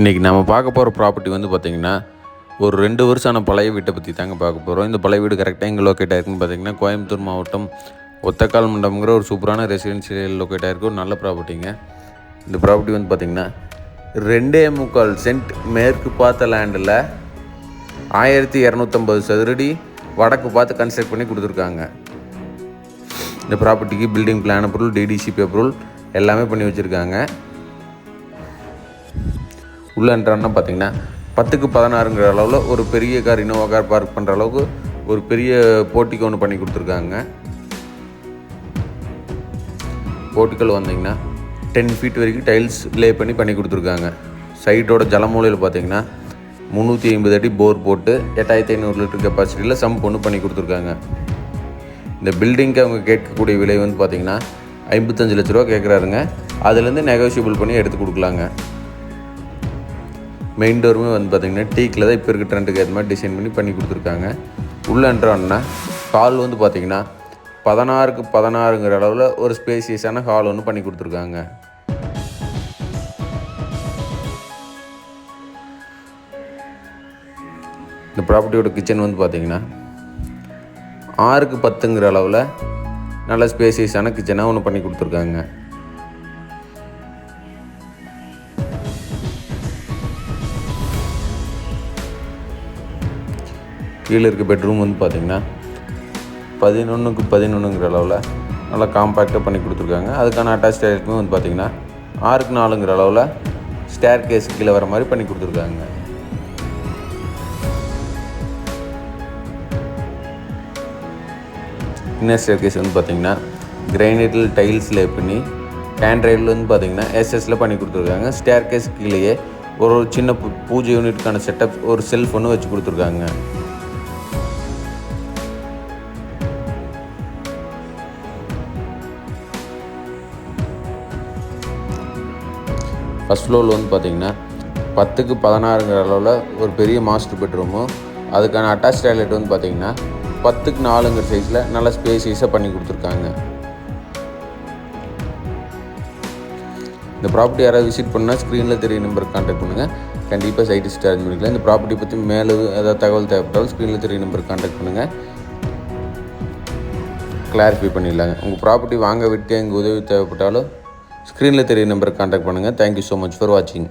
இன்றைக்கி நம்ம பார்க்க போகிற ப்ராப்பர்ட்டி வந்து பார்த்திங்கன்னா ஒரு ரெண்டு வருஷமான பழைய வீட்டை பற்றி தாங்க பார்க்க போகிறோம் இந்த பழைய வீடு கரெக்டாக எங்கே லொக்கேட் ஆயிருக்குன்னு பார்த்தீங்கன்னா கோயம்புத்தூர் மாவட்டம் ஒத்தக்கால் மண்டபங்கிற ஒரு சூப்பரான ரெசிடென்சியல் லொக்கேட் ஆயிருக்கு. ஒரு நல்ல ப்ராப்பர்ட்டிங்க இந்த ப்ராப்பர்ட்டி வந்து பார்த்திங்கன்னா ரெண்டே முக்கால் சென்ட் மேற்கு பார்த்த லேண்டில் ஆயிரத்தி இரநூத்தம்பது சதுரடி வடக்கு பார்த்து கன்ஸ்ட்ரக்ட் பண்ணி கொடுத்துருக்காங்க. இந்த ப்ராப்பர்ட்டிக்கு building plan approval DTCP approval எல்லாமே பண்ணி வச்சுருக்காங்க. உள்ளே என்ட்ரான்னா பார்த்தீங்கன்னா பத்துக்கு பதினாறுங்கிற அளவில் ஒரு பெரிய கார் இனோவா கார் பார்க் பண்ணுற அளவுக்கு ஒரு பெரிய போட்டிக்கு ஒன்று பண்ணி கொடுத்துருக்காங்க. போர்ட்டிக்கல் வந்தீங்கன்னா டென் ஃபீட் வரைக்கும் டைல்ஸ் லே பண்ணி பண்ணி கொடுத்துருக்காங்க. சைட்டோட ஜலமூலையில் பார்த்தீங்கன்னா முந்நூற்றி ஐம்பது அடி போர் போட்டு எட்டாயிரத்தி ஐநூறு லிட்டர் கெப்பாசிட்டியில் சம்ப் ஒன்று பண்ணி கொடுத்துருக்காங்க. இந்த பில்டிங்க்கு அவங்க கேட்கக்கூடிய விலை வந்து பார்த்தீங்கன்னா ஐம்பத்தஞ்சு லட்ச ரூபா கேட்குறாருங்க அதுலேருந்து நெகோஷியபிள் பண்ணி எடுத்து கொடுக்கலாங்க. மெயின் டோருமே வந்து பார்த்திங்கன்னா டீக்கில் தான் இப்போ இருக்க ட்ரெண்டுக்கு ஏற்ற மாதிரி டிசைன் பண்ணி பண்ணி கொடுத்துருக்காங்க. உள்ளன்றோன்னா ஹால் வந்து பார்த்திங்கன்னா பதினாறுக்கு பதினாறுங்கிற அளவில் ஒரு ஸ்பேசியஸான ஹால் ஒன்று பண்ணி கொடுத்துருக்காங்க. இந்த ப்ராப்பர்ட்டியோட கிச்சன் வந்து பார்த்திங்கன்னா ஆறுக்கு பத்துங்கிற அளவில் நல்ல ஸ்பேசியஸான கிச்சனாக ஒன்று பண்ணி கொடுத்துருக்காங்க. கீழே இருக்க பெட்ரூம் வந்து பார்த்திங்கன்னா பதினொன்றுக்கு பதினொன்றுங்கிற அளவில் நல்லா காம்பேக்டாக பண்ணி கொடுத்துருக்காங்க. அதுக்கான அட்டாச் டாய்லெட்டுமே வந்து பார்த்திங்கன்னா ஆறுக்கு நாலுங்கிற அளவில் ஸ்டேர் கேஸ் கீழே வர மாதிரி பண்ணி கொடுத்துருக்காங்க. இன்னர் ஸ்டேர் கேஸ் வந்து பார்த்திங்கன்னா கிரைனைட்டில் டைல்ஸில் பண்ணி ஹேண்ட்ரைடில் வந்து பார்த்திங்கன்னா எஸ்எஸில் பண்ணி கொடுத்துருக்காங்க. ஸ்டேர் கேஸ் கீழேயே ஒரு ஒரு சின்ன பூ- பூஜை யூனிட்டுக்கான செட்டப் ஒரு செல்ஃப் ஒன்று வச்சு கொடுத்துருக்காங்க. ஃபஸ்ட் ஃப்ளோரில் வந்து பார்த்திங்கன்னா பத்துக்கு பதினாறுங்கிற அளவில் ஒரு பெரிய மாஸ்டர் பெட்ரூமும் அதுக்கான அட்டாச் டாய்லெட் வந்து பார்த்திங்கன்னா பத்துக்கு நாலுங்கிற சைஸில் நல்ல ஸ்பேசியஸாக பண்ணி கொடுத்துருக்காங்க. இந்த ப்ராப்பர்ட்டி யாராவது விசிட் பண்ணால் ஸ்க்ரீனில் தெரிய நம்பருக்கு கான்டாக்ட் பண்ணுங்கள் கண்டிப்பாக சைட் விசிட் அரேஞ்ச் பண்ணிக்கலாம். இந்த ப்ராப்பர்ட்டி பற்றி மேலே ஏதாவது தகவல் தேவைப்பட்டாலும் ஸ்க்ரீனில் தெரிய நம்பருக்கு கான்டாக்ட் பண்ணுங்கள் கிளாரிஃபை பண்ணிடலாங்க. உங்கள் ப்ராப்பர்ட்டி வாங்க விட்டு எங்கள் உதவி தேவைப்பட்டாலும் ஸ்க்ரீனில் தெரிய நம்பருக்கு கான்டாக்ட் பண்ணுங்கள் தேங்க்யூ ஸோ மச் ஃபார் வாட்சிங்